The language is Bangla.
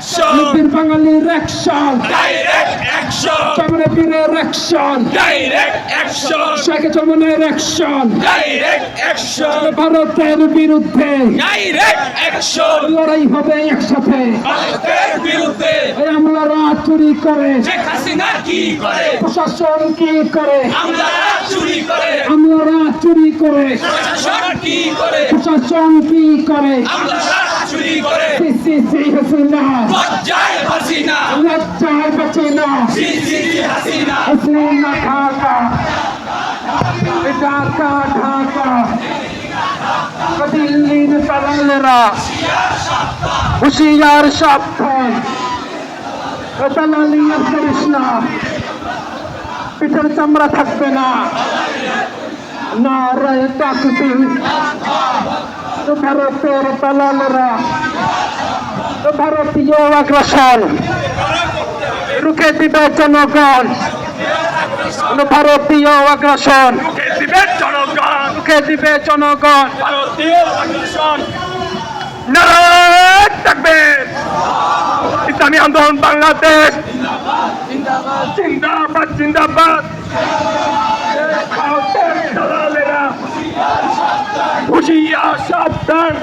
লিপির বাঙালির অ্যাকশন ডাইরেক্ট অ্যাকশন সামনে বীরের অ্যাকশন ডাইরেক্ট অ্যাকশন শেখ চমনের অ্যাকশন ডাইরেক্ট অ্যাকশন ভারতের বিরুদ্ধে! ডাইরেক্ট অ্যাকশন লড়াই হবে একসাথে! ভারতের বিরুদ্ধে! আমলারা চুরি করে! শেখ হাসিনা কি করে? প্রশাসন কি করে? আমলারা চুরি করে! আমলারা চুরি করে! প্রশাসন কি করে? প্রশাসন কি করে? আমলারা চুরি করে। সি সি সি হাসিনা। লজ্জায় হাসিনা। লজ্জায় বাঁচে না জি জি জি হাসিনা। হাসিনা ঢাকা। ঢাকা ঢাকা। দিল্লির দালালেরা হুশিয়ার সাবধান দালালি আর করিস না। পিঠের চামড়া থাকবে না। নারায় তাকবি ইসলামী আন্দোলন বাংলাদেশ। জিন্দাবাদ জিন্দাবাদ। হুশিয়া সাবধান